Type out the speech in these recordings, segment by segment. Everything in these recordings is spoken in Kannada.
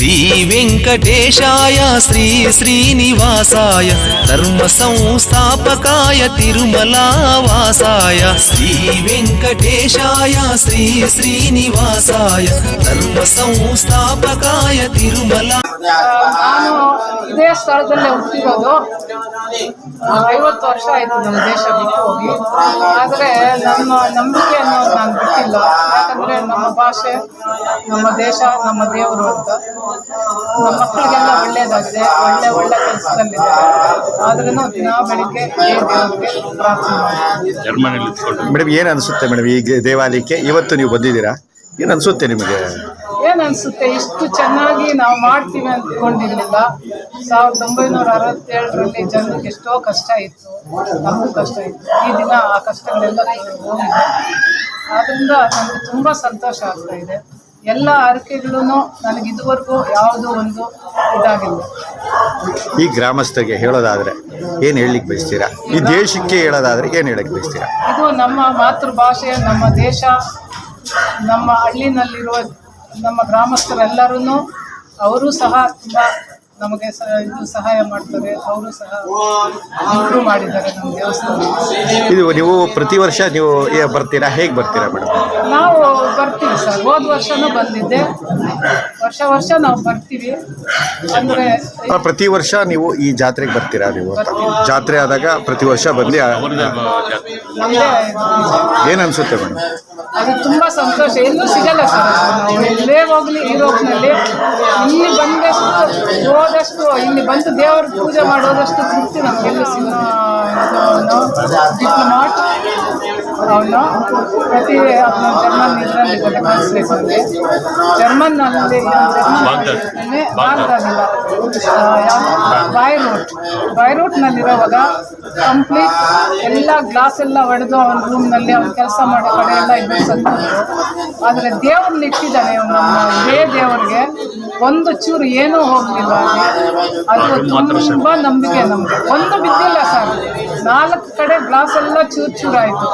శ్రీ వెంకటేశాయ శ్రీ శ్రీనివాసాయ ధర్మ సంస్థాపకాయ తిరుమలావాసాయ శ్రీ వెంకటేశాయ శ్రీ శ్రీనివాసాయ ధర్మ సంస్థాపకాయ తిరుమలా ನಾನು ಇದೇ ಸ್ಥಳದಲ್ಲೇ ಹುಟ್ಟಿರೋದು. ಐವತ್ತು ವರ್ಷ ಆಯ್ತು ನಮ್ಮ ದೇಶ ಬಿಟ್ಟು ಹೋಗಿ. ಆದರೆ ನಮ್ಮ ನಂಬಿಕೆ ಅನ್ನೋದು ನಾನು ಬಿಟ್ಟಿಲ್ಲ. ಯಾಕಂದ್ರೆ ನಮ್ಮ ಭಾಷೆ ನಮ್ಮ ದೇಶ ನಮ್ಮ ದೇವರು ಅಂತ. ನಮ್ಮ ಮಕ್ಕಳಿಗೆಲ್ಲ ಒಳ್ಳೇದಾಗಿದೆ. ಒಳ್ಳೆ ಒಳ್ಳೆ ಕೆಲಸದಲ್ಲಿದ್ದಾರೆ ಆದ್ರೂ ದಿನ ಬೆಳಿಗ್ಗೆ ದೇವರಿಗೆ ಪ್ರಾರ್ಥನೆ ಮೇಡಮ್ ಏನು ಅನಿಸುತ್ತೆ ಮೇಡಮ್ ಈ ದೇವಾಲಯಕ್ಕೆ? ಇವತ್ತು ನೀವು ಬಂದಿದ್ದೀರಾ? ಏನು ಅನ್ಸುತ್ತೆ ನಿಮಗೆ? ಏನ್ ಅನ್ಸುತ್ತೆ ಇಷ್ಟು ಚೆನ್ನಾಗಿ ನಾವು ಮಾಡ್ತೀವಿ ಅಂದ್ಕೊಂಡಿರ್ಲಿಲ್ಲ. ಸಾವಿರದ ಒಂಬೈನೂರ ಅರವತ್ತೇಳರಲ್ಲಿ ಜನರಿಗೆ ಎಷ್ಟೋ ಕಷ್ಟ ಇತ್ತು ನಮಗೂ ಕಷ್ಟ ಇತ್ತು. ಈ ದಿನ ಆ ಕಷ್ಟಗಳೆಲ್ಲ ಹೋಗಿದೆ ಆದ್ರಿಂದ ನನಗೆ ತುಂಬ ಸಂತೋಷ ಆಗ್ತಾ ಇದೆ. ಎಲ್ಲ ಅರಿಕೆಗಳೂ ನನಗೆ ಇದುವರೆಗೂ ಯಾವುದೋ ಒಂದು ಇದಾಗಿಲ್ಲ. ಈ ಗ್ರಾಮಸ್ಥರಿಗೆ ಹೇಳೋದಾದ್ರೆ ಏನು ಹೇಳಲಿಕ್ಕೆ ಬಯಸ್ತೀರಾ? ಈ ದೇಶಕ್ಕೆ ಹೇಳೋದಾದ್ರೆ ಏನು ಹೇಳಕ್ಕೆ ಬಯಸ್ತೀರಾ? ಇದು ನಮ್ಮ ಮಾತೃಭಾಷೆ ನಮ್ಮ ದೇಶ ನಮ್ಮ ಹಳ್ಳಿನಲ್ಲಿರುವ ನಮ್ಮ ಗ್ರಾಮಸ್ಥರೆಲ್ಲರೂ ಅವರು ಸಹ ತುಂಬ ನಮಗೆ ಸ ಇದು ಸಹಾಯ ಮಾಡ್ತಾರೆ. ಅವರು ಸಹ ಇಂಪ್ರೂವ್ ಮಾಡಿದ್ದಾರೆ ನಮ್ಮ ದೇವಸ್ಥಾನ ಇದು ನೀವು ಪ್ರತಿ ವರ್ಷ ನೀವು ಏ- ಬರ್ತೀರಾ? ಹೇಗೆ ಬರ್ತೀರಾ ಮೇಡಮ್? ನಾವು ಬರ್ತೀವಿ ಸರ್. ಹೋದ ವರ್ಷನೂ ಬಂದಿದ್ದೆ. ವರ್ಷ ವರ್ಷ ನಾವು ಬರ್ತೀವಿ. ಅಂದ್ರೆ ಪ್ರತಿ ವರ್ಷ ನೀವು ಈ ಜಾತ್ರೆಗೆ ಬರ್ತೀರಾ ನೀವು? ಅಂತ ಜಾತ್ರೆ ಆದಾಗ ಪ್ರತಿ ವರ್ಷ ಬಂದು ಏನು ಅನಿಸುತ್ತೆ ಮೇಡಮ್? ಅದು ತುಂಬಾ ಸಂತೋಷ. ಎಲ್ಲೂ ಸಿಗಲ್ಲ ಸರ್. ನಾವು ಎಲ್ಲೇ ಹೋಗ್ಲಿ ಯುರೋಪ್ನಲ್ಲಿ ಇಲ್ಲಿ ಬಂದಷ್ಟು ಹೋದಷ್ಟು ಇಲ್ಲಿ ಬಂದು ದೇವರ ಪೂಜೆ ಮಾಡೋದಷ್ಟು ತೃಪ್ತಿ ನಮಗೆಲ್ಲೂ ಸಿಗೋ ಡಿಪ್ಲೊಮಾಟ್ ಅವನು ಪ್ರತಿ ಅದನ್ನ ಜರ್ಮನ್ ಇದರಲ್ಲಿ ಕಳಿಸ್ಬೇಕು ಜರ್ಮನ್ನಲ್ಲಿ ಬಾಗ್ದಾದ್. ಬಾಗ್ದಾದಿಲ್ಲ ಬಾಯ್ ರೂಟ್ ಬಾಯ್ ರೂಟ್ನಲ್ಲಿರೋವಾಗ ಕಂಪ್ಲೀಟ್ ಎಲ್ಲ ಗ್ಲಾಸ್ ಎಲ್ಲ ಹೊಡೆದು ಅವನ ರೂಮ್ನಲ್ಲಿ ಅವ್ನು ಕೆಲಸ ಮಾಡೋ ಕಡೆ ಎಲ್ಲ ಇದ್ದು ಸತ್ತು ಆದರೆ ದೇವ್ರನ್ನ ಇಟ್ಟಿದ್ದಾನೆ ಅವ್ನು ನಮ್ಮ ಇದೇ ದೇವರಿಗೆ ಒಂದು ಚೂರು ಏನೂ ಹೋಗಲಿಲ್ಲ. ಅಲ್ಲಿ ಅದು ತುಂಬಾ ನಂಬಿಕೆ ನಮಗೆ. ಒಂದು ಬಿದ್ದಿಲ್ಲ ಸರ್ ನಾಲ್ಕು ಕಡೆ ಗ್ಲಾಸ್ ಎಲ್ಲ ಚೂರು ಚೂರಾಯಿತು.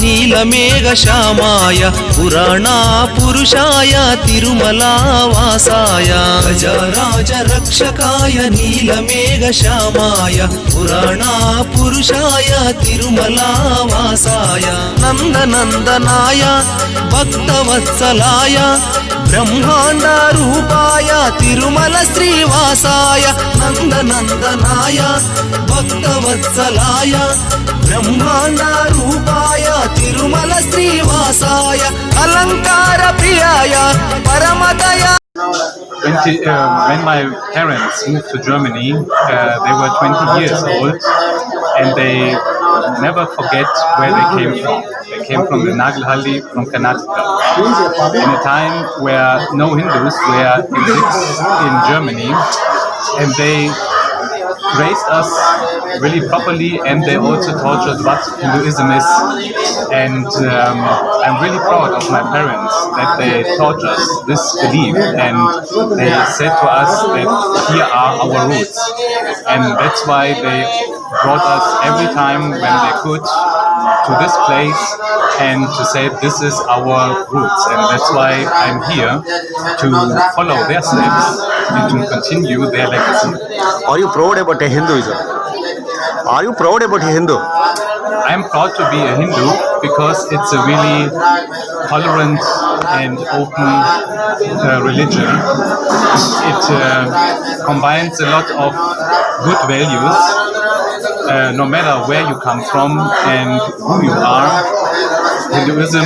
నీలమేఘ శ్యామాయ పురాణా పురుషాయ తిరుమలావాసాయ గజరాజ రక్షకాయ నీలమేఘ శ్యామాయ పురాణా పురుషాయ తిరుమలావాసాయ నందనందనాయ భక్తవత్సలాయ ब्रह्मांड रूपाय तिरुमल श्रीवासाय नंद नंदनाय भक्तवत्सलाय ब्रह्मांड रूपाय तिरुमल श्रीवासाय अलंकार प्रियाय परमदया When, uh, when my parents moved to Germany, uh, they were 20 years old and they never forget where they came from. They came from the Nagelhalli from Karnataka in a time where no Hindus were exist in Germany and they raised us really properly and they also taught us what Hinduism is. And um, I'm really proud of my parents that they taught us this belief and they said to us that here are our roots. And that's why they brought us every time when they could to this place and to say this is our roots. And that's why I'm here to follow their steps and to continue their legacy. Are you proud about Hinduism? Are you proud about Hindu? I'm proud to be a Hindu because it's a really tolerant and open uh, religion. It uh, combines a lot of good values uh, no matter where you come from and who you are, Hinduism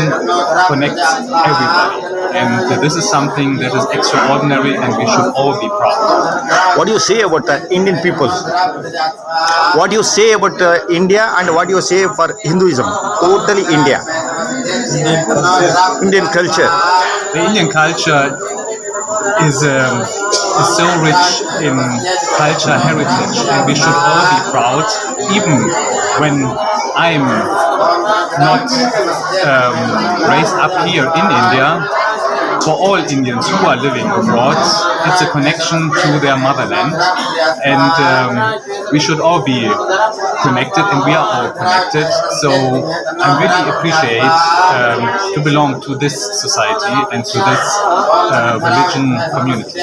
connects everybody. And this is something that is extraordinary and we should all be proud. What do you say about the Indian people? What do you say about uh, India and what do you say for Hinduism? Totally India. Indian culture. Indian culture. The Indian culture is. Um, is so rich in culture heritage, and we should all be proud, even when I'm not um, raised up here in India for all Indians who are living abroad, it's a connection to their motherland, and um, we should all be connected, and we are all connected. So I really appreciate um, to belong to this society and to this uh, religion community.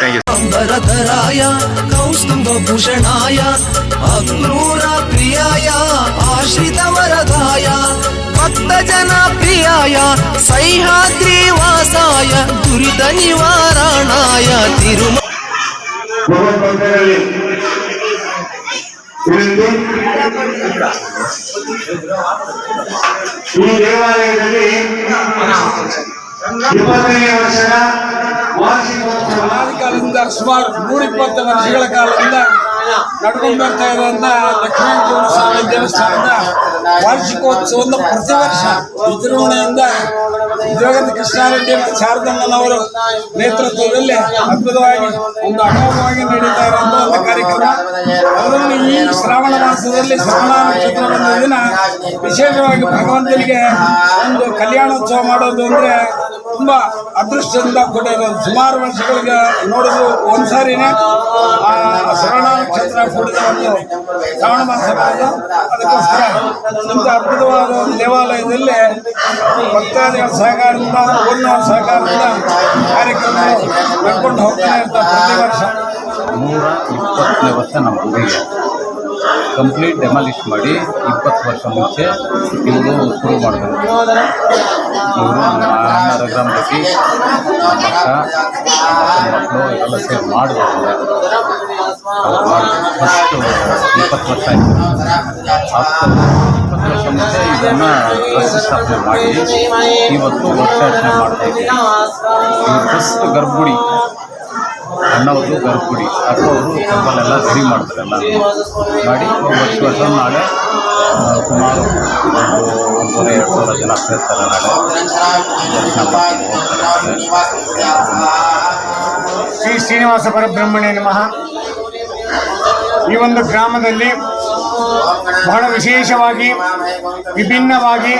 Thank you. ಭಕ್ತ ಜನ ಪ್ರಿಯಾಯ ಸಹ್ಯಾದ್ರಿ ವಾಸಾಯ ದುರಿತ ನಿವಾರಣಾಯ ತಿರುಮ ಈ ದೇವಾಲಯದಲ್ಲಿ ಇಪ್ಪತ್ತನೇ ವರ್ಷದ ವಾರ್ಷಿಕೋತ್ಸವ. ಸುಮಾರು ನೂರಿಪ್ಪತ್ತು ವರ್ಷಗಳ ಕಾಲದಿಂದ ನಡ್ಕೊಂಡು ಬರ್ತಾ ಇರುವಂತ ಲಕ್ಷ್ಮೀ ಸ್ವಾಮಿ ದೇವಸ್ಥಾನದ ವಾರ್ಷಿಕೋತ್ಸವದ ಪ್ರತಿ ವರ್ಷ ವಿಜೃಂಭಣೆಯಿಂದ ಜೋಗದ ಕೃಷ್ಣಾರೆಡ್ಡಿ ಮತ್ತು ಶಾರದಮ್ಮನವರು ನೇತೃತ್ವದಲ್ಲಿ ಅದ್ಭುತವಾಗಿ ಒಂದು ಅಮೋಘವಾಗಿ ನಡೀತಾ ಇರುವಂತಹ ಒಂದು ಕಾರ್ಯಕ್ರಮ. ಅದರಲ್ಲಿ ಈ ಶ್ರಾವಣ ಮಾಸದಲ್ಲಿ ಶ್ರವಣ ನಕ್ಷತ್ರ ಬಂದ ದಿನ ವಿಶೇಷವಾಗಿ ಭಗವಂತನಿಗೆ ಒಂದು ಕಲ್ಯಾಣೋತ್ಸವ ಮಾಡೋದು ಅಂದ್ರೆ ತುಂಬಾ ಅದೃಷ್ಟದಿಂದ ಕೂಡಿರೋದು ಸುಮಾರು ವರ್ಷಗಳಿಗೆ ನೋಡಿದ್ರು ಒಂದ್ಸಾರಿನೇ ಆ ಶ್ರವಣ ನಕ್ಷತ್ರ ಕೂಡಿದ ಒಂದು ಶ್ರವಣ ಮಾಸ ಅದಕ್ಕೋಸ್ಕರ ಇಂಥ ಅದ್ಭುತವಾದ ಒಂದು ದೇವಾಲಯದಲ್ಲಿ ಭಕ್ತಾದಿಗಳ ಸಹಕಾರದಿಂದ ಊರಿನವರ ಸಹಕಾರದಿಂದ ಕಾರ್ಯಕ್ರಮ ನಡ್ಕೊಂಡು ಹೋಗ್ತಾ ಇರ್ತಾರೆ ಪ್ರತಿ ವರ್ಷ. ನೂರ ಇಪ್ಪತ್ತನೇ ವರ್ಷ ನಮ್ಮ ಕಂಪ್ಲೀಟ್ ಡೆಮಾಲಿಷ್ ಮಾಡಿ ಇಪ್ಪತ್ತು ವರ್ಷ ಮುಂಚೆ ಇವರು ಶುರು ಮಾಡಿದ್ರು. ಇವರು ಗ್ರಾಮದಲ್ಲಿ ನಮ್ಮ ಅಕ್ಕ ನಮ್ಮ ಮಕ್ಕಳು ಎಲ್ಲ ಸೇರಿ ಮಾಡಿದ್ರು. ಫಸ್ಟು ಇಪ್ಪತ್ತು ವರ್ಷ ಆಯಿತು. ಇಪ್ಪತ್ತು ವರ್ಷ ಮುಂಚೆ ಇದನ್ನು ಪ್ರತಿಷ್ಠಾಪನೆ ಮಾಡಿ ಇವತ್ತು ವರ್ಷಾಚರಣೆ ಮಾಡ್ತಾ ಇದ್ದೀವಿ. ಫಸ್ಟ್ ಗರ್ಭಗುಡಿ. ಅಣ್ಣವ್ರದ್ದು ಗರ್ಭಗುಡಿ. ಅಕ್ಕವರು ಟೆಂಪಲೆಲ್ಲ ರೆಡಿ ಮಾಡ್ತಾರೆ ಎಲ್ಲ. ಮಾಡಿ ವರ್ಷ ವರ್ಷ ನಾಳೆ ಸುಮಾರು ಒಂದು ಒಂದೂವರೆ, ಎರಡು ಸಾವಿರ ಜನ ಸೇರ್ತಾರೆ ಹೋಗ್ತಾರೆ ನಾಳೆ. ಶ್ರೀ ಶ್ರೀನಿವಾಸ ಪರಬ್ರಹ್ಮಣ್ಯ ನಮಃ. ಈ ಒಂದು ಗ್ರಾಮದಲ್ಲಿ ಬಹಳ ವಿಶೇಷವಾಗಿ, ವಿಭಿನ್ನವಾಗಿ,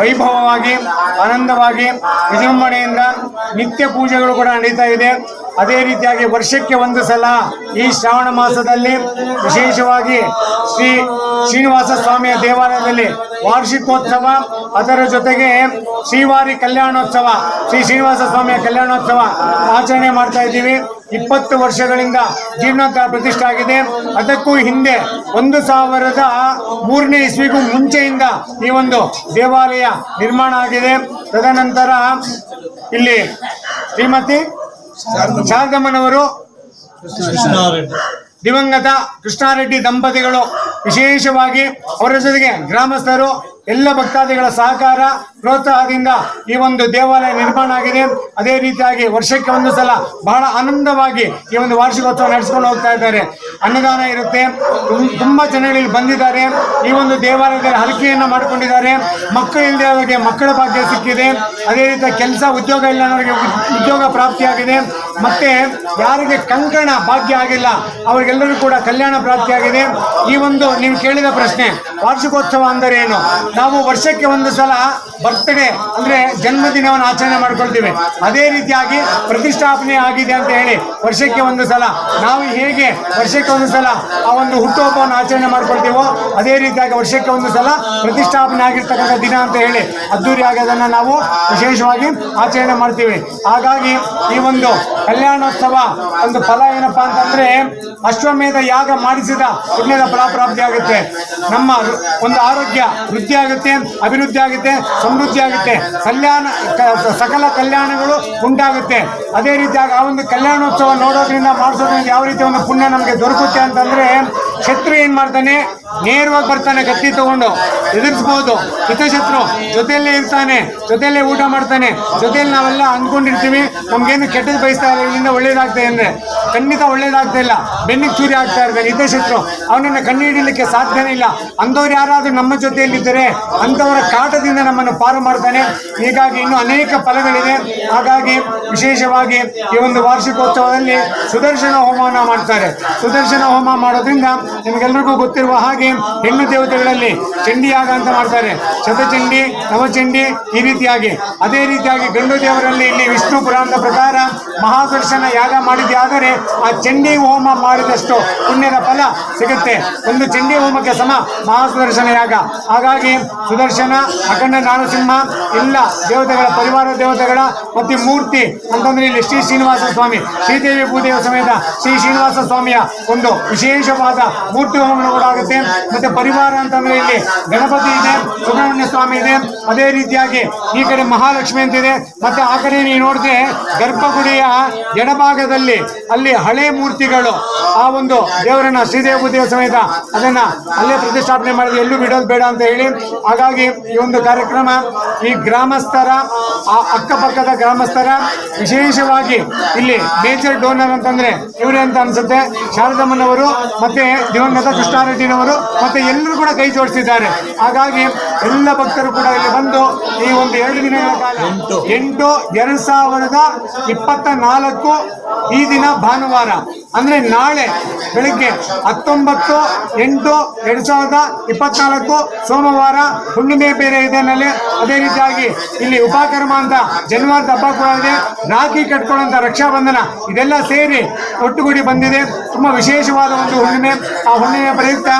ವೈಭವವಾಗಿ, ಆನಂದವಾಗಿ ವಿಜೃಂಭಣೆಯಿಂದ ನಿತ್ಯ ಪೂಜೆಗಳು ಕೂಡ ನಡೀತಾ ಇದೆ. ಅದೇ ರೀತಿಯಾಗಿ ವರ್ಷಕ್ಕೆ ಒಂದು ಸಲ ಈ ಶ್ರಾವಣ ಮಾಸದಲ್ಲಿ ವಿಶೇಷವಾಗಿ ಶ್ರೀ ಶ್ರೀನಿವಾಸ ಸ್ವಾಮಿಯ ದೇವಾಲಯದಲ್ಲಿ ವಾರ್ಷಿಕೋತ್ಸವ. ಅದರ ಜೊತೆಗೆ ಶ್ರೀವಾರಿ ಕಲ್ಯಾಣೋತ್ಸವ, ಶ್ರೀ ಶ್ರೀನಿವಾಸ ಸ್ವಾಮಿಯ ಕಲ್ಯಾಣೋತ್ಸವ ಆಚರಣೆ ಮಾಡ್ತಾ ಇದ್ದೀವಿ. ಇಪ್ಪತ್ತು ವರ್ಷಗಳಿಂದ ಜೀರ್ಣೋದ್ಧಾರ ಪ್ರತಿಷ್ಠೆ ಆಗಿದೆ. ಅದಕ್ಕೂ ಹಿಂದೆ ಒಂದು ಸಾವಿರದ ಮೂರನೇ ಇಸ್ವಿಗೂ ಮುಂಚೆಯಿಂದ ಈ ಒಂದು ದೇವಾಲಯ ನಿರ್ಮಾಣ ಆಗಿದೆ. ತದನಂತರ ಇಲ್ಲಿ ಶ್ರೀಮತಿ ಶಾರದಮ್ಮನವರು ದಿವಂಗತ ಕೃಷ್ಣಾರೆಡ್ಡಿ ದಂಪತಿಗಳು ವಿಶೇಷವಾಗಿ ಅವರ ಜೊತೆಗೆ ಗ್ರಾಮಸ್ಥರು ಎಲ್ಲ ಭಕ್ತಾದಿಗಳ ಸಹಕಾರ, ಪ್ರೋತ್ಸಾಹದಿಂದ ಈ ಒಂದು ದೇವಾಲಯ ನಿರ್ಮಾಣ ಆಗಿದೆ. ಅದೇ ರೀತಿಯಾಗಿ ವರ್ಷಕ್ಕೆ ಒಂದು ಸಲ ಬಹಳ ಆನಂದವಾಗಿ ಈ ಒಂದು ವಾರ್ಷಿಕೋತ್ಸವ ನಡೆಸಿಕೊಂಡು ಹೋಗ್ತಾ ಇದ್ದಾರೆ. ಅನ್ನದಾನ ಇರುತ್ತೆ. ತುಂಬ ಜನಗಳು ಇಲ್ಲಿ ಬಂದಿದ್ದಾರೆ. ಈ ಒಂದು ದೇವಾಲಯದಲ್ಲಿ ಹರಕೆಯನ್ನು ಮಾಡಿಕೊಂಡಿದ್ದಾರೆ. ಮಕ್ಕಳು ಅವರಿಗೆ ಮಕ್ಕಳ ಭಾಗ್ಯ ಸಿಕ್ಕಿದೆ. ಅದೇ ರೀತಿ ಕೆಲಸ ಉದ್ಯೋಗ ಇಲ್ಲದವರಿಗೆ ಉದ್- ಉದ್ಯೋಗ ಪ್ರಾಪ್ತಿಯಾಗಿದೆ. ಮತ್ತೆ ಯಾರಿಗೆ ಕಂಕಣ ಭಾಗ್ಯ ಆಗಿಲ್ಲ ಅವರಿಗೆಲ್ಲರೂ ಕೂಡ ಕಲ್ಯಾಣ ಪ್ರಾಪ್ತಿಯಾಗಿದೆ. ಈ ಒಂದು ನೀವು ಕೇಳಿದ ಪ್ರಶ್ನೆ, ವಾರ್ಷಿಕೋತ್ಸವ ಅಂದರೆ ಏನು? ನಾವು ವರ್ಷಕ್ಕೆ ಒಂದು ಸಲ ಬರ್ತ್ಡೇ ಅಂದ್ರೆ ಜನ್ಮದಿನವನ್ನು ಆಚರಣೆ ಮಾಡ್ಕೊಳ್ತೀವಿ. ಅದೇ ರೀತಿಯಾಗಿ ಪ್ರತಿಷ್ಠಾಪನೆ ಆಗಿದೆ ಅಂತ ಹೇಳಿ ವರ್ಷಕ್ಕೆ ಒಂದು ಸಲ ನಾವು ಹೇಗೆ ವರ್ಷಕ್ಕೆ ಒಂದು ಸಲ ಆ ಒಂದು ಹುಟ್ಟುಹಬ್ಬವನ್ನು ಆಚರಣೆ ಮಾಡ್ಕೊಳ್ತೀವೋ ಅದೇ ರೀತಿಯಾಗಿ ವರ್ಷಕ್ಕೆ ಒಂದು ಸಲ ಪ್ರತಿಷ್ಠಾಪನೆ ಆಗಿರ್ತಕ್ಕಂಥ ದಿನ ಅಂತ ಹೇಳಿ ಅದ್ದೂರಿಯಾಗಿ ಅದನ್ನು ನಾವು ವಿಶೇಷವಾಗಿ ಆಚರಣೆ ಮಾಡ್ತೀವಿ. ಹಾಗಾಗಿ ಈ ಒಂದು ಕಲ್ಯಾಣೋತ್ಸವ ಒಂದು ಫಲ ಏನಪ್ಪಾ ಅಂತಂದ್ರೆ ಅಶ್ವಮೇಧ ಯಾಗ ಮಾಡಿಸಿದ ಪುಣ್ಯದ ಫಲಪ್ರಾಪ್ತಿ ಆಗುತ್ತೆ. ನಮ್ಮ ಒಂದು ಆರೋಗ್ಯ ವೃದ್ಧಿ ಆಗುತ್ತೆ, ಅಭಿವೃದ್ಧಿ ಆಗುತ್ತೆ, ಸಮೃದ್ಧಿ ಆಗುತ್ತೆ. ಕಲ್ಯಾಣ ಸಕಲ ಕಲ್ಯಾಣಗಳು ಉಂಟಾಗುತ್ತೆ. ಅದೇ ರೀತಿಯಾಗಿ ಆ ಒಂದು ಕಲ್ಯಾಣೋತ್ಸವ ನೋಡೋದ್ರಿಂದ ಮಾಡಿಸೋದ್ರಿಂದ ಯಾವ ರೀತಿ ಒಂದು ಪುಣ್ಯ ನಮಗೆ ದೊರಕುತ್ತೆ ಅಂತಂದ್ರೆ ಶತ್ರು ಏನು ಮಾಡ್ತಾನೆ? ನೇರವಾಗಿ ಬರ್ತಾನೆ ಕತ್ತಿ ತಗೊಂಡು. ಎದುರಿಸ್ಬೋದು. ಹಿತಶತ್ರು ಜೊತೆಯಲ್ಲೇ ಇರ್ತಾನೆ, ಜೊತೆಯಲ್ಲೇ ಊಟ ಮಾಡ್ತಾನೆ, ಜೊತೆಯಲ್ಲಿ ನಾವೆಲ್ಲ ಅಂದ್ಕೊಂಡಿರ್ತೀವಿ. ನಮ್ಗೇನು ಕೆಟ್ಟದ್ದು ಬಯಸ್ತಾ ಇಲ್ಲ, ಇಲ್ಲಿಂದ ಒಳ್ಳೇದಾಗ್ತದೆ ಅಂದ್ರೆ. ಖಂಡಿತ ಒಳ್ಳೇದಾಗ್ತಾ ಇಲ್ಲ. ಬೆನ್ನಿಗೆ ಚೂರಿ ಆಗ್ತಾ ಇರ್ಬೇಕು ಹಿತಶತ್ರು. ಅವನನ್ನ ಕಣ್ಣು ಹಿಡಿಲಿಕ್ಕೆ ಸಾಧ್ಯನೇ ಇಲ್ಲ. ಅಂಥವ್ರು ಯಾರಾದರೂ ನಮ್ಮ ಜೊತೆಯಲ್ಲಿದ್ದರೆ ಅಂಥವರ ಕಾಟದಿಂದ ನಮ್ಮನ್ನು ಪಾರು ಮಾಡ್ತಾನೆ. ಹೀಗಾಗಿ ಇನ್ನು ಅನೇಕ ಫಲಗಳಿದೆ ಹಾಗಾಗಿ ವಿಶೇಷವಾಗಿ ಈ ಒಂದು ವಾರ್ಷಿಕೋತ್ಸವದಲ್ಲಿ ಸುದರ್ಶನ ಹೋಮವನ್ನು ಮಾಡ್ತಾರೆ. ಸುದರ್ಶನ ಹೋಮ ಮಾಡೋದ್ರಿಂದ ನಿಮಗೆಲ್ಲರಿಗೂ ಗೊತ್ತಿರುವ ಹಾಗೆ ಹೆಣ್ಣು ದೇವತೆಗಳಲ್ಲಿ ಚಂಡಿ ಯಾಗ ಅಂತ ಮಾಡ್ತಾರೆ. ಶತಚಂಡಿ, ನವಚಂಡಿ ಈ ರೀತಿಯಾಗಿ. ಅದೇ ರೀತಿಯಾಗಿ ಗಂಡು ದೇವರಲ್ಲಿ ಇಲ್ಲಿ ವಿಷ್ಣು ಪುರಾಣದ ಪ್ರಕಾರ ಮಹಾದರ್ಶನ ಯಾಗ ಮಾಡಿದ್ಯಾದರೆ ಆ ಚಂಡಿ ಹೋಮ ಮಾಡಿದಷ್ಟು ಪುಣ್ಯದ ಫಲ ಸಿಗುತ್ತೆ. ಒಂದು ಚಂಡಿ ಹೋಮಕ್ಕೆ ಸಮ ಮಹಾಸುದರ್ಶನ ಯಾಗ. ಹಾಗಾಗಿ ಸುದರ್ಶನ, ಅಖಂಡ ನಾರಸಿಂಹ ಎಲ್ಲ ದೇವತೆಗಳ, ಪರಿವಾರ ದೇವತೆಗಳ ಮತ್ತೆ ಮೂರ್ತಿ ಅಂತಂದ್ರೆ ಇಲ್ಲಿ ಶ್ರೀ ಶ್ರೀನಿವಾಸ ಸ್ವಾಮಿ, ಶ್ರೀದೇವಿ ಭೂದೇವ ಸಮೇತ ಶ್ರೀ ಶ್ರೀನಿವಾಸ ಸ್ವಾಮಿಯ ಒಂದು ವಿಶೇಷವಾದ ಮೂರ್ತಿ ಹೋಮನ ಕೂಡ ಮತ್ತೆ ಪರಿವಾರ ಅಂತಂದ್ರೆ ಇಲ್ಲಿ ಗಣಪತಿ ಇದೆ, ಸುಬ್ರಹ್ಮಣ್ಯ ಸ್ವಾಮಿ ಇದೆ. ಅದೇ ರೀತಿಯಾಗಿ ಈ ಕಡೆ ಮಹಾಲಕ್ಷ್ಮಿ ಅಂತಿದೆ. ಮತ್ತೆ ಆ ಕಡೆ ನೀವು ನೋಡಿದ್ರೆ ಗರ್ಭಗುಡಿಯ ಎಡಭಾಗದಲ್ಲಿ ಅಲ್ಲಿ ಹಳೆ ಮೂರ್ತಿಗಳು, ಆ ಒಂದು ದೇವರನ್ನ ಶ್ರೀದೇವ ದೇವ ಸಮೇತ ಅದನ್ನ ಅಲ್ಲೇ ಪ್ರತಿಷ್ಠಾಪನೆ ಮಾಡಿದ್ರೆ ಎಲ್ಲೂ ಬಿಡೋದು ಬೇಡ ಅಂತ ಹೇಳಿ. ಹಾಗಾಗಿ ಈ ಒಂದು ಕಾರ್ಯಕ್ರಮ ಈ ಗ್ರಾಮಸ್ಥರ ಅಕ್ಕಪಕ್ಕದ ಗ್ರಾಮಸ್ಥರ ವಿಶೇಷವಾಗಿ ಇಲ್ಲಿ ಮೇಜರ್ ಡೋನರ್ ಅಂತಂದ್ರೆ ಇವರೇ ಅಂತ ಅನ್ಸುತ್ತೆ. ಶಾರದಮ್ಮನವರು ಮತ್ತೆ ದಿವಂಗತ ಕೃಷ್ಣಾರೆಡ್ಡಿನವರು ಮತ್ತೆ ಎಲ್ಲರೂ ಕೂಡ ಕೈ ಜೋಡಿಸಿದ್ದಾರೆ. ಹಾಗಾಗಿ ಎಲ್ಲ ಭಕ್ತರು ಕೂಡ ಇಲ್ಲಿ ಬಂದು ಈ ಒಂದು ಎರಡು ದಿನಗಳ ಕಾಲ ಎಂಟು. ಎರಡ್ ಸಾವಿರದ ಇಪ್ಪತ್ತ ನಾಲ್ಕು ಈ ದಿನ ಭಾನುವಾರ. ಅಂದ್ರೆ ನಾಳೆ ಬೆಳಗ್ಗೆ ಹತ್ತೊಂಬತ್ತು ಎಂಟು ಎರಡು ಸಾವಿರದ ಇಪ್ಪತ್ನಾಲ್ಕು ಸೋಮವಾರ ಹುಣ್ಣಿಮೆ ಬೇರೆ ಇದೆ ನಲ್ಲಿ ಅದೇ ರೀತಿಯಾಗಿ ಇಲ್ಲಿ ಉಪಕರ್ಮ ಅಂತ ಜನ್ವಾರದ ಹಬ್ಬ ಕೂಡ ಇದೆ. ರಾಖಿ ಕಟ್ಕೊಳ್ಳುವಂತ ರಕ್ಷಾಬಂಧನ ಇದೆಲ್ಲ ಸೇರಿ ಒಟ್ಟುಗೂಡಿ ಬಂದಿದೆ. ತುಂಬಾ ವಿಶೇಷವಾದ ಒಂದು ಹುಣ್ಣಿಮೆ. ಆ ಹುಣ್ಣಿಮೆ ಪ್ರಯುಕ್ತ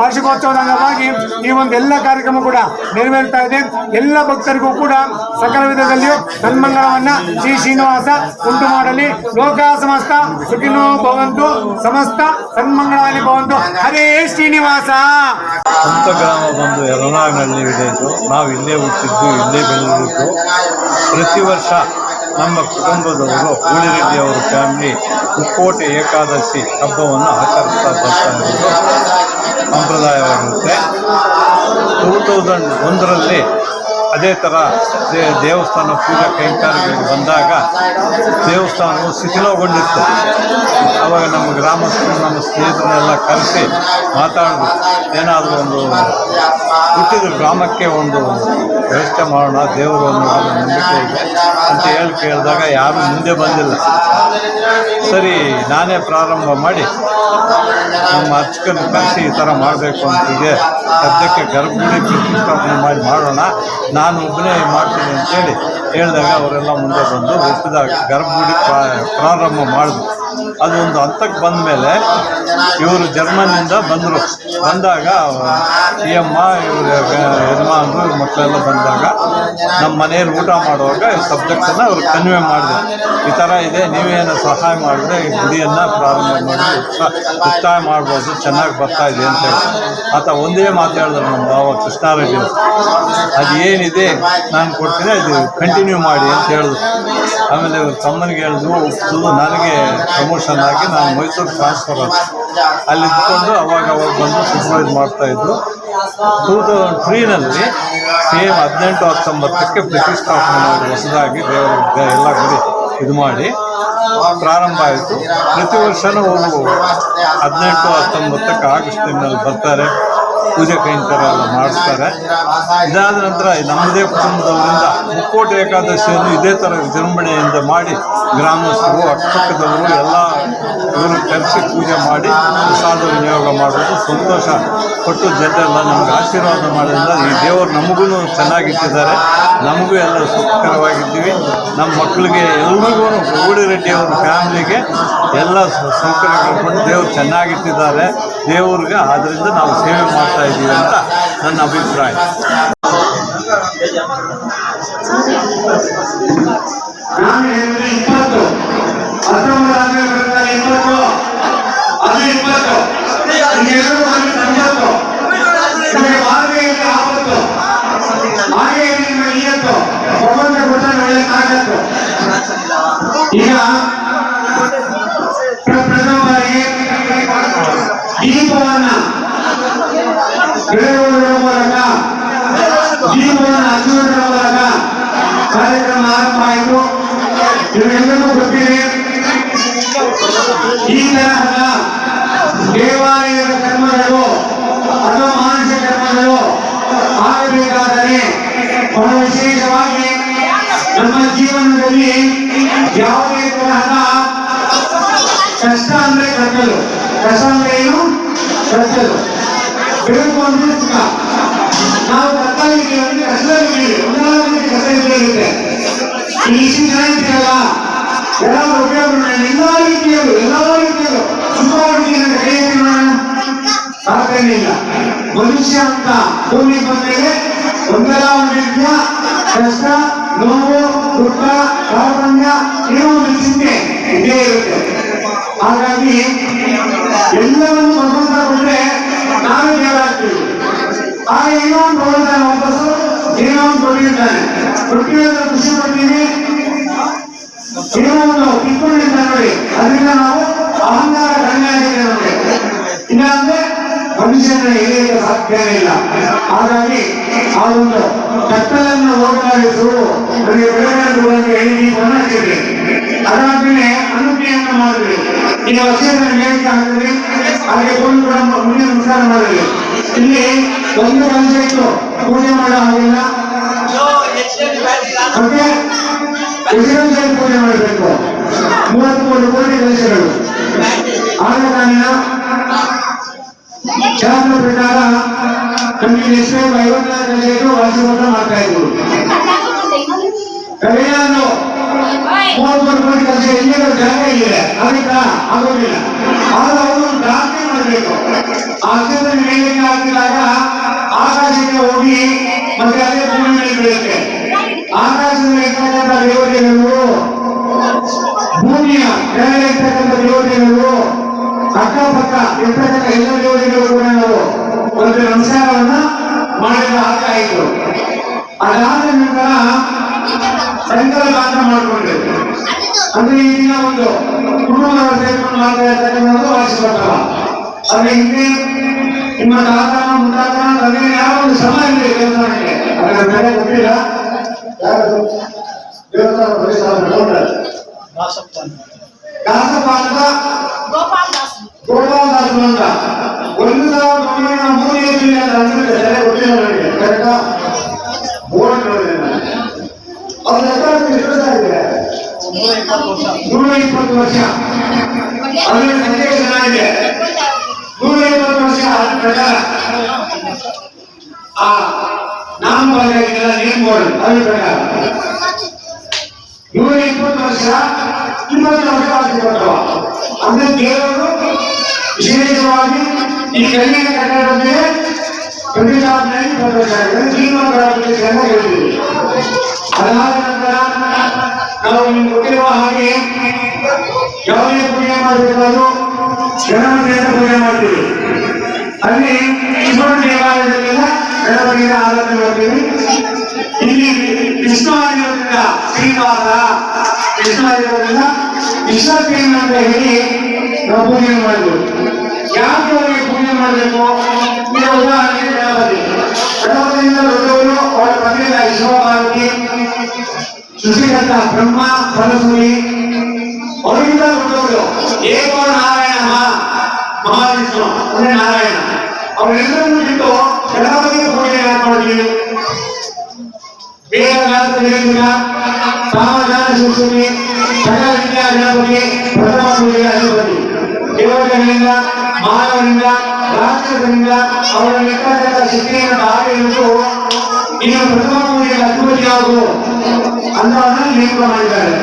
ವಾರ್ಷಿಕೋತ್ಸವದ ಅಂಗವಾಗಿ ಈ ಒಂದು ಎಲ್ಲ ಕಾರ್ಯಕ್ರಮ ಕೂಡ ನೆರವೇರ್ತಾ ಇದೆ. ಎಲ್ಲ ಭಕ್ತರಿಗೂ ಕೂಡ ಸಕಲ ವಿಧದಲ್ಲಿಯೂ ಸನ್ಮಂಗಳವನ್ನು ಶ್ರೀ ಶ್ರೀನಿವಾಸ ಉಂಟು ಮಾಡಲಿ. ಲೋಕ ಸಮಸ್ತ ಸುಖಿನೋ ಭವಂತು. ಸಮಸ್ತ ಸನ್ಮಂಗಳಾಲಿ ಭವಂತು. ಹರೇ ಶ್ರೀನಿವಾಸ. ಸ್ವಂತ ಗ್ರಾಮ ಬಂದು ಯರನಾಗ್ನಹಳ್ಳಿ ವಿಲೇಜು ನಾವು ಇಲ್ಲೇ ಹುಟ್ಟಿದ್ದು, ಇಲ್ಲೇ ಬೆಳೆದಿದ್ದು. ಪ್ರತಿ ವರ್ಷ ನಮ್ಮ ಕುಟುಂಬದವರು ಅವರ ಫ್ಯಾಮಿಲಿ ಮುಕ್ಕೋಟೆ ಏಕಾದಶಿ ಹಬ್ಬವನ್ನು ಆಚರಿಸ್ತಾ ಬರ್ತಾ ಇರೋದು ಸಂಪ್ರದಾಯವಾಗಿರುತ್ತೆ. ಟೂ ತೌಸಂಡ್ ಒಂದರಲ್ಲಿ ಅದೇ ಥರ ದೇವಸ್ಥಾನ ಪೂಜಾ ಕೈಂಕರ್ಯಗಳಿಗೆ ಬಂದಾಗ ದೇವಸ್ಥಾನವು ಶಿಥಿಲಗೊಂಡಿತ್ತು. ಆವಾಗ ನಮ್ಮ ಗ್ರಾಮಸ್ಥರು, ನಮ್ಮ ಸ್ನೇಹಿತರನ್ನೆಲ್ಲ ಕರೆಸಿ ಮಾತಾಡಿದ್ರು. ಏನಾದರೂ ಒಂದು ಹುಟ್ಟಿದ ಗ್ರಾಮಕ್ಕೆ ಒಂದು ವ್ಯವಸ್ಥೆ ಮಾಡೋಣ, ದೇವರು ನಂಬಿಕೆ ಇದೆ ಅಂತ ಹೇಳಿ ಕೇಳಿದಾಗ ಯಾರೂ ಮುಂದೆ ಬಂದಿಲ್ಲ. ಸರಿ, ನಾನೇ ಪ್ರಾರಂಭ ಮಾಡಿ ನಮ್ಮ ಅರ್ಚಕನ ಕರೆಸಿ ಈ ಥರ ಮಾಡಬೇಕು ಅಂತಿದೆ ಸದ್ಯಕ್ಕೆ ಗರ್ಭಗುಡಿ ಪ್ರತಿಷ್ಠಾಪನೆ ಮಾಡಿ ಮಾಡೋಣ, ನಾನು ಒಬ್ಬನೇ ಮಾಡ್ತೀನಿ ಅಂತೇಳಿ ಹೇಳಿದಾಗ ಅವರೆಲ್ಲ ಮುಂದೆ ಬಂದು ಹುಟ್ಟಿದಾಗ ಗರ್ಭಗುಡಿ ಪ್ರಾ- ಪ್ರಾರಂಭ ಮಾಡಿದ್ರು ಅದು ಒಂದು ಹಂತಕ್ಕೆ ಬಂದ ಮೇಲೆ ಇವರು ಜರ್ಮನಿಂದ ಬಂದರು. ಬಂದಾಗ ಈ ಅಮ್ಮ ಇವ್ರ ಯಜಮಾನರು ಮಕ್ಕಳೆಲ್ಲ ಬಂದಾಗ ನಮ್ಮ ಮನೆಯಲ್ಲಿ ಊಟ ಮಾಡುವಾಗ ಈ ಸಬ್ಜೆಕ್ಟನ್ನು ಅವ್ರು ಕನ್ವೆ ಮಾಡಿದ್ರು. ಈ ಥರ ಇದೆ, ನೀವೇನು ಸಹಾಯ ಮಾಡಿದ್ರೆ ಈ ಗುಡಿಯನ್ನು ಪ್ರಾರಂಭ ಮಾಡಿ, ಉತ್ಸಾಹ ಮಾಡ್ಬೋದು, ಚೆನ್ನಾಗಿ ಬರ್ತಾ ಇದೆ ಅಂತ ಹೇಳಿ. ಆತ ಒಂದೇ ಮಾತು ಹೇಳಿದ್ರು ನಮ್ಮ ಬಾವ ಕೃಷ್ಣಾರೆಡ್ಡಿ. ಅದು ಏನಿದೆ ನಾನು ಕೊಡ್ತೀನಿ, ಅದು ಕಂಟಿನ್ಯೂ ಮಾಡಿ ಅಂತ ಹೇಳಿದ್ರು. ಆಮೇಲೆ ಇವ್ರ ತಮ್ಮನಿಗೆ ಹೇಳಿದ್ರು ನನಗೆ ಪ್ರಮೋಷನ್ ಆಗಿ ನಾನು ಮೈಸೂರು ಟ್ರಾನ್ಸ್ಫರ್ ಆದ ಅಲ್ಲಿ ಇದ್ಕೊಂಡು ಅವಾಗ ಅವಾಗ ಬಂದು ಸೂಪರ್ವೈಸ್ ಮಾಡ್ತಾ ಇದ್ರು. ಟೂ ತೌಸಂಡ್ ತ್ರೀನಲ್ಲಿ ಸೇಮ್ ಹದಿನೆಂಟು ಹತ್ತೊಂಬತ್ತಕ್ಕೆ ಪ್ರತಿಷ್ಠಾಪನೆ ಮಾಡಿ ಹೊಸದಾಗಿ ದೇವರ ಎಲ್ಲ ಗುಡಿ ಇದು ಮಾಡಿ ಪ್ರಾರಂಭ ಆಯಿತು. ಪ್ರತಿ ವರ್ಷನೂ ಹದಿನೆಂಟು ಹತ್ತೊಂಬತ್ತಕ್ಕೆ ಆಗಸ್ಟ್ ತಿಂಗಳಲ್ಲಿ ಬರ್ತಾರೆ. ಪೂಜೆ ಕೈಂಕರ್ಯ ಎಲ್ಲ ಮಾಡಿಸ್ತಾರೆ. ಇದಾದ ನಂತರ ನಮ್ಮದೇ ಕುಟುಂಬದವರಿಂದ ಮುಕ್ಕೋಟಿ ಏಕಾದಶಿಯನ್ನು ಇದೇ ಥರ ವಿಜೃಂಭಣೆಯಿಂದ ಮಾಡಿ ಗ್ರಾಮಸ್ಥರು, ಅಕ್ಕಪಕ್ಕದವರು ಎಲ್ಲ ಇವರು ಕರೆಸಿ ಪೂಜೆ ಮಾಡಿ ಪ್ರಸಾದ ವಿನಿಯೋಗ ಮಾಡೋದು ಸಂತೋಷ. ಕೊಟ್ಟು ಜನರೆಲ್ಲ ನಮಗೆ ಆಶೀರ್ವಾದ ಮಾಡೋದ್ರಿಂದ ಈ ದೇವರು ನಮಗೂ ಚೆನ್ನಾಗಿಟ್ಟಿದ್ದಾರೆ. ನಮಗೂ ಎಲ್ಲ ಸುಖಕರವಾಗಿದ್ದೀವಿ. ನಮ್ಮ ಮಕ್ಕಳಿಗೆ ಎಲ್ರಿಗೂ ಗೌಡಿ ಅವ್ರ ಫ್ಯಾಮ್ಲಿಗೆ ಎಲ್ಲ ಸೌಕರ್ಯ ಕಳ್ಕೊಂಡು ದೇವ್ರು ಚೆನ್ನಾಗಿಟ್ಟಿದ್ದಾರೆ. ದೇವ್ರಿಗೆ ಅದರಿಂದ ನಾವು ಸೇವೆ ಮಾಡ್ತಾ ಇದ್ದೀವಿ ಅಂತ ನನ್ನ ಅಭಿಪ್ರಾಯ. ಅದು ಕಷ್ಟ ಅಂದ್ರೆ ಕಟ್ಟಲು ಕಷ್ಟ ಅಂದ್ರೆ ಏನು ಕಟ್ಟಲು ಬೇಕು ಅಂದ್ರೆ ಸುಖ ನಾವು ಕಷ್ಟದಲ್ಲಿ ಅಂದ್ರೆ ಕಷ್ಟದಲ್ಲಿ ಒಂದಾದ ಕಷ್ಟ ಇದ್ದೇ ಇರುತ್ತೆ ಈ ಇಷ್ಟು ಜನ ಇರ್ತೀರಲ್ಲ ಎಲ್ಲ ಉಪಯೋಗ ಎಲ್ಲಾ ರೀತಿಯಲ್ಲೂ ಎಲ್ಲಾ ರೀತಿಯಲ್ಲೂ ಸುಖವಾಗಿ ನನ್ನ ಕೈ ಎತ್ತಿ ನೋಡೋಣ ಸಾಧನೆ ಇಲ್ಲ ಮನುಷ್ಯ ಅಂತ ಭೂಮಿ ಬಂದರೆ ಒಂದಲ್ಲ ಒಂದು ರೀತಿಯ ಕಷ್ಟ ನೋವು ದುಃಖ ಕಾರ್ಪಣ್ಯ ಏನೋ ಒಂದು ಚಿಂತೆ ಇದ್ದೇ ಇರುತ್ತೆ ಹಾಗಾಗಿ ಎಲ್ಲವನ್ನು ಭಗವಂತ ಕೊಟ್ರೆ ನಾವೇ ಕೇಳಾಗ್ತೀವಿ ಆ ಏನೋ ಒಂದು ತಗೊಳ್ತಾನೆ ವಾಪಸ್ಸು ಏನೋ ಒಂದು ಕೊಟ್ಟಿರ್ತಾನೆ ಖುಷಿ ಪಡ್ತೀನಿ. ಏನೋ ಒಂದು ಕಿತ್ಕೊಂಡಿದ್ದ ನೋಡಿ. ಅದರಿಂದ ನಾವು ಅಹಂಕಾರ ಕಡಿಮೆ ಆಗಿದೆ ನಮಗೆ ಇಲ್ಲ ಅಂದ್ರೆ ಮನುಷ್ಯನ ಏರಿಯಕ್ಕೆ ಸಾಧ್ಯ ಇಲ್ಲ. ಹಾಗಾಗಿ ಆ ಒಂದು ಕತ್ತಲನ್ನು ಎಣ್ಣಿ ಹಚ್ಚಿದ್ರಿ ಅದಾದ್ಮೇಲೆ ಅನುಜ್ಞೆಯನ್ನು ಮಾಡಿದ್ರಿ. ಈಗ ವರ್ಷದ ಹೇಳಿಕೆ ಇಲ್ಲಿ ಮಾಡಬೇಕು. ಮೂವತ್ತು ಕೋಟಿ ಪ್ರಕಾರ ವಾರ್ಷಿಕೋತ್ಸವ ಮಾಡ್ತಾ ಇದ್ರು ಕಳೆಯಾನು ಮೂವತ್ತು ಕಲಶ ಎಲ್ಲಿರೋ ಜಾಗ ಇದೆ ಅದಕ್ಕೆ ಆಗೋದಿಲ್ಲ. ಆದ್ರೆ ಅವರು ಪ್ರಾರ್ಥನೆ ಮಾಡಬೇಕು. ಆ ಕ್ಷೇತ್ರ ಮೇಲಿಗೆ ಹಾಕಿದಾಗ ಆಕಾಶಕ್ಕೆ ಹೋಗಿ ಮತ್ತೆ ಅದೇ ಭೂಮಿ ಮೇಲೆ ಬೀಳುತ್ತೆ. ಆಕಾಶದಲ್ಲಿ ಇರ್ತಕ್ಕಂಥ ದೇವತೆಗಳು ಭೂಮಿಯ ಕೆಳಗೆ ಇರ್ತಕ್ಕಂಥ ದೇವತೆಗಳು ಅಕ್ಕಪಕ್ಕ ಇರ್ತಕ್ಕಂಥ ಎಲ್ಲ ದೇವತೆಗಳು ಕೂಡ ನಾವು ಒಂದು ನಮಸ್ಕಾರವನ್ನ ಮಾಡಿದ ಹಾಗಾಯಿತು ಅದಾದ ನಂತರ ಸಂಕಲ್ಪಾತ ಮಾಡಿಕೊಂಡ್ರು. ಅಂದ್ರೆ ಈ ದಿನ ಒಂದು ಕುಟುಂಬದವರು ಸೇರ್ಕೊಂಡು ಮಾಡ್ತಾ ಇರ್ತಕ್ಕಂಥದ್ದು ವಾರ್ಷಿಕೋತ್ಸವ ಆದ್ರೆ ಹಿಂದೆ ನಿಮ್ಮ ತಾತ ಮುಂತಾತ ತಂದೆ ಯಾವ ಒಂದು ಸಮ ಇದೆ ದೇವಸ್ಥಾನಕ್ಕೆ. ಅದರ ಬೆಲೆ ಗೊತ್ತಿಲ್ಲ. ಯಾರು? ದೇವಸ್ಥಾನ ಪರಿಸರ ತಗೊಂಡ್ರೆ ದಾಸಪ್ಪ ಅಂತ ದಾಸ್ ಅಂತ ಒಂದು ಸಾವಿರದ ಮೂರನೇ ಅಂತ ಲೆಕ್ಕ ನೂರ ಇಪ್ಪತ್ತು ವರ್ಷ ಅದರ ಸಂಖ್ಯೆ ಚೆನ್ನಾಗಿದೆ. ನೂರ ಇಪ್ಪತ್ತು ವರ್ಷ ಆದ ಪ್ರಕಾರ ಆ ನೇಮ್ ಪ್ರಕಾರ ನೂರ ಇಪ್ಪತ್ತು ವರ್ಷ ವರ್ಷ ವಾರ್ಷಿಕೋತ್ಸವ ಅಂದ್ರೆ ದೇವರು ವಿಶೇಷವಾಗಿ ಈ ಕಲ್ಲಿನ ಕಟ್ಟಡದ ಮೇಲೆ ಬರಬೇಕಾಗಿದೆ ಜೀವನಗಳಲ್ಲಿ ಜೀವನಗಳ ಹೇಳ್ತೀವಿ. ಅದಾದ ನಂತರ ನಾವು ನಿಮ್ಗೆ ಗೊತ್ತಿರುವ ಹಾಗೆ ಯಾವುದೇ ಪೂಜೆ ಮಾಡಬೇಕಾದ್ರೂ ಗಣಪತಿಯನ್ನು ಪೂಜೆ ಮಾಡ್ತೀವಿ. ಅಲ್ಲಿ ಶಿವನ ದೇವಾಲಯದಲ್ಲೆಲ್ಲ ಗಣಪತಿಯ ಆರಾಧನೆ ಮಾಡ್ತೀವಿ. ಇಲ್ಲಿ ವಿಷ್ಣು ಆಗಿರೋದ್ರಿಂದ ವಿಷ್ಣು ಆಗಿರೋದ್ರಿಂದ ವಿಶ್ವಪ್ರೇಮ ಅಂತ ಹೇಳಿ ನಾವು ಪೂಜೆ ಮಾಡಬೇಕು ಯಾಕೆ ಅವರಿಗೆ ಪೂಜೆ ಮಾಡಬೇಕು? ಈಗ ಉದಾಹರಣೆಗೆ ಗಣಪತಿ ಗಣಪತಿಯಿಂದ ದೊಡ್ಡವರು ಅವರ ಪತಿಯ ವಿಶ್ವಭಾರತಿ ಸೃಷ್ಟಿಕರ್ತ ಬ್ರಹ್ಮ ಫಲಸೂರಿ ಅವರಿಂದ ದೊಡ್ಡವರು ಏಕೋ ನಾರಾಯಣ ಮಹಾವಿಷ್ಣು ಅಂದ್ರೆ ನಾರಾಯಣ ಅವರೆಲ್ಲರನ್ನು ಬಿಟ್ಟು ಗಣಪತಿಗೆ ಪೂಜೆ ಮಾಡ್ತೀವಿ ವೇದವ್ಯಾಸ ಜಗತ್ತಿನ ಸಾಮಧಾನ ಸರಸ್ವತಿ ಸಕಲದಿಂದ ಗಣಪತಿ ಪ್ರಥಮ ಪೂಜೆಗೆ ಅಧಿಪತಿ. ದೇವತೆಗಳಿಂದ ಮಾನವರಿಂದ ರಾಕ್ಷಸರಿಂದ ಅವರ ಲೆಕ್ಕಾಚಾರ ಶಕ್ತಿಯನ್ನು ಹಿಡಿದು ಇನ್ನು ಪ್ರಥಮ ಪೂಜೆಗೆ ಅಧಿಪತಿ ಯಾವುದು? ನೇಮಕ ಮಾಡಿದ್ದಾರೆ.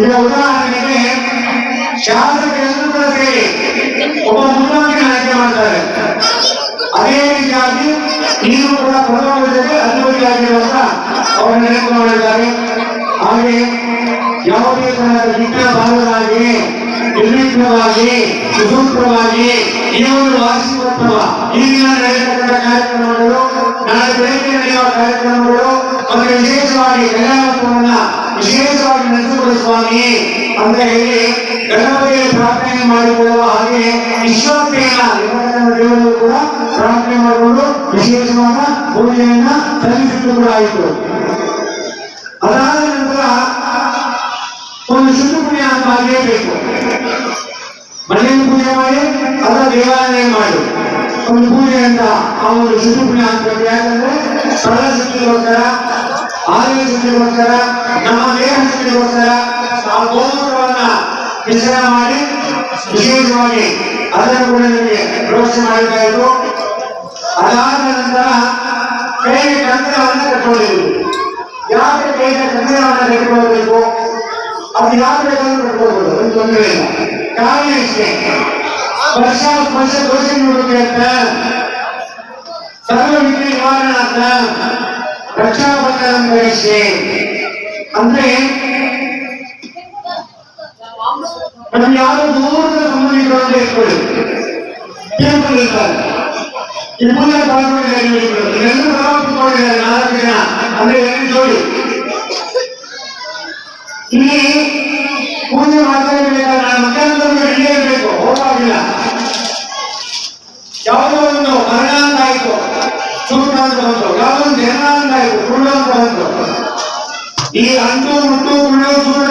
ಈಗ ಉದಾಹರಣೆಗೆ ಶಾಸಕರೆಲ್ಲರೂ ಕೂಡ ಸೇರಿ ಒಬ್ಬ ಮುಖ್ಯಮಂತ್ರಿ ಆಯ್ಕೆ ಮಾಡ್ತಾರೆ. ಅದೇ ರೀತಿಯಾಗಿ ನೀನು ಕೂಡ ಪ್ರಥಮ ಪೂಜೆಗೆ ಅಧಿಪತಿ ಆಗಿರುವಂತ ಅವರನ್ನು ನೇಮಕ ಮಾಡಿದ್ದಾರೆ. ಹಾಗೆ ಯಾವುದೇ ತರಹದ ವಿಘ್ನ ಬಾರದಾಗಿ ನಿರ್ಮಿತವಾಗಿ ಸುಸೂತ್ರವಾಗಿ ಈ ಒಂದು ವಾರ್ಷಿಕೋತ್ಸವ ಈ ದಿನ ನಡೆಯತಕ್ಕಂಥ ಕಾರ್ಯಕ್ರಮಗಳು, ನಾಳೆ ಬೆಳಗ್ಗೆ ನಡೆಯುವ ಕಾರ್ಯಕ್ರಮಗಳು ಅಂದ್ರೆ ವಿಶೇಷವಾಗಿ ಕಲ್ಯಾಣ ವಿಶೇಷವಾಗಿ ನಡೆಸಿಕೊಳ್ಳುವ ಅಂತ ಹೇಳಿ ಗಣಪತಿಯಲ್ಲಿ ಪ್ರಾರ್ಥನೆ ಮಾಡಿಕೊಳ್ಳುವ ಹಾಗೆ ವಿಶ್ವಾಸ ಕೂಡ ಪ್ರಾರ್ಥನೆ ಮಾಡಿಕೊಂಡು ವಿಶೇಷವಾದ ಪೂಜೆಯನ್ನ ಸಲ್ಲಿಸಿದ್ದು ಕೂಡ ಆಯಿತು. ಅದಾದ ಒಂದು ಶುದ್ಧ ಪುಣ್ಯ ಆಗಲೇಬೇಕು. ಮನೆಯಲ್ಲಿ ಪೂಜೆ ಮಾಡಿ, ಅದರ ದೇವಾಲಯ ಮಾಡಿ. ಒಂದು ಪೂಜೆ ಅಂತ ಆ ಒಂದು ಶುದ್ಧ ಪುಣ್ಯ ಅಂತ ಯಾಕಂದ್ರೆ ಸ್ಥಳ ಶುದ್ಧಿಗೋಸ್ಕರ ಆರೋಗ್ಯ ಶುದ್ಧಿಗೋಸ್ಕರ ನಮ್ಮ ದೇಹ ಶುದ್ಧಿಗೋಸ್ಕರ ನಾವು ಗೋಮೂತ್ರವನ್ನ ಮಿಶ್ರಣ ಮಾಡಿ, ವಿಶೇಷವಾಗಿ ಅದರ ಕೂಡ ನಿಮಗೆ ಮಾಡಬೇಕಾಯಿತು ಅದಾದ ನಂತರ ಕೈಗೆ ಕಂಕಣವನ್ನು ಕಟ್ಕೊಂಡಿರುವುದು ಯಾಕೆ ಕೈಗೆ ಕಂಕಣವನ್ನು ಅದು ಯಾಕೆ ಬೇಕಾದ್ರೂ ಕಟ್ಕೊಳ್ಬೋದು ಒಂದು ತೊಂದರೆ ಇಲ್ಲ ಕಾರಣ ಇಷ್ಟೇ ವರ್ಷ ವರ್ಷ ದೋಷ ನೋಡೋಕೆ ಅಂತ ಸರ್ವ ವಿಘ್ನ ನಿವಾರಣಾರ್ಥ ರಕ್ಷಾಬಂಧನ ಧರಿಸಿ ಅಂದ್ರೆ ನಮ್ಗೆ ಯಾರು ದೂರದ ಸಂಬಂಧಿಕರು ಅಂತ ಇಟ್ಕೊಳ್ಳಿ ಕೇಳ್ಕೊಂಡಿರ್ತಾರೆ ಈ ಪೂಜೆ ಪಾಲ್ಗೊಂಡಿದ್ದಾರೆ ಎಲ್ಲರೂ ಕುತ್ಕೊಂಡಿದ್ದಾರೆ ನಾಲ್ಕು ದಿನ ಅಂದ್ರೆ ಎರಡು ಜೋಡಿ ಇಲ್ಲಿ ಪೂಜೆ ಮಾಡ್ತಾ ಇರ್ಬೇಕಾದ್ರೆ ನನ್ನ ಮಕ್ಕಳಂತಂದ್ರೆ ಬೇಕು ಹೋಗಾಗಿಲ್ಲ ಯಾವುದೋ ಒಂದು ಮರಣ ಆಯ್ತು ಅಂತ ಜನ ಈ ಅಂಟು ಮುಟ್ಟು ಕುಳ್ಳು ಚೂಟ